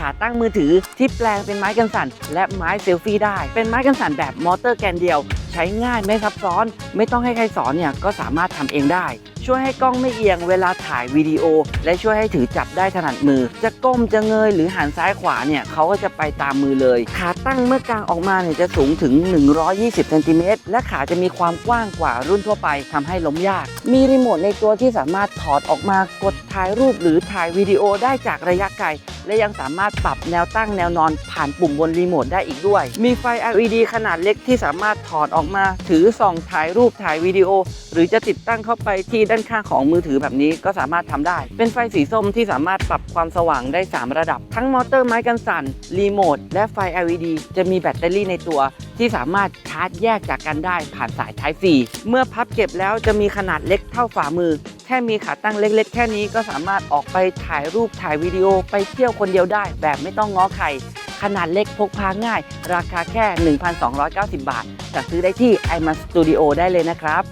ขาตั้งมือถือที่แปลงเป็นไม้กันสั่น และไม้เซลฟี่ได้ เป็นไม้กันสั่นแบบมอเตอร์แกนเดียว ใช้ง่ายไม่ซับซ้อน ไม่ต้องให้ใครสอนเนี่ยก็สามารถทำเองได้ ช่วยให้กล้องไม่เอียงเวลาถ่ายวิดีโอ และช่วยให้ถือจับได้ถนัดมือ จะก้มจะเงยหรือหันซ้ายขวาเนี่ยเขาก็จะไปตามมือเลย ขาตั้งเมื่อกลางออกมาเนี่ยจะสูงถึง 120เซนติเมตรและขาจะมีความกว้างกว่ารุ่นทั่วไปทำให้ล้มยาก มีรีโมทในตัวที่สามารถถอดออกมากดถ่ายรูปหรือถ่ายวิดีโอได้จากระยะไกลและยังสามารถปรับแนวตั้งแนวนอนผ่านปุ่มบนรีโมทได้อีกด้วย มีไฟ LED ขนาดเล็กที่สามารถถอดออกมา ถือส่องถ่ายรูปถ่ายวิดีโอ หรือจะติดตั้งเข้าไปที่ด้านข้างของมือถือแบบนี้ก็สามารถทำได้ เป็นไฟสีส้มที่สามารถปรับความสว่างได้ 3 ระดับ ทั้งมอเตอร์ไม้กันสั่นรีโมทและไฟ LED จะมีแบตเตอรี่ในตัว ที่สามารถชาร์จแยกจากกันได้ผ่านสาย Type C เมื่อพับเก็บแล้วจะมีขนาดเล็กเท่าฝ่ามือ ค่มีขาตั้งเล็ก ๆ แค่นี้ก็สามารถออกไปถ่ายรูปถ่ายวิดีโอไปเที่ยวคนเดียวได้ แบบไม่ต้องง้อใคร ขนาดเล็กพกพาง่าย ราคาแค่ 1,290 บาทสั่งซื้อได้ที่ iMan Studio ได้เลยนะครับ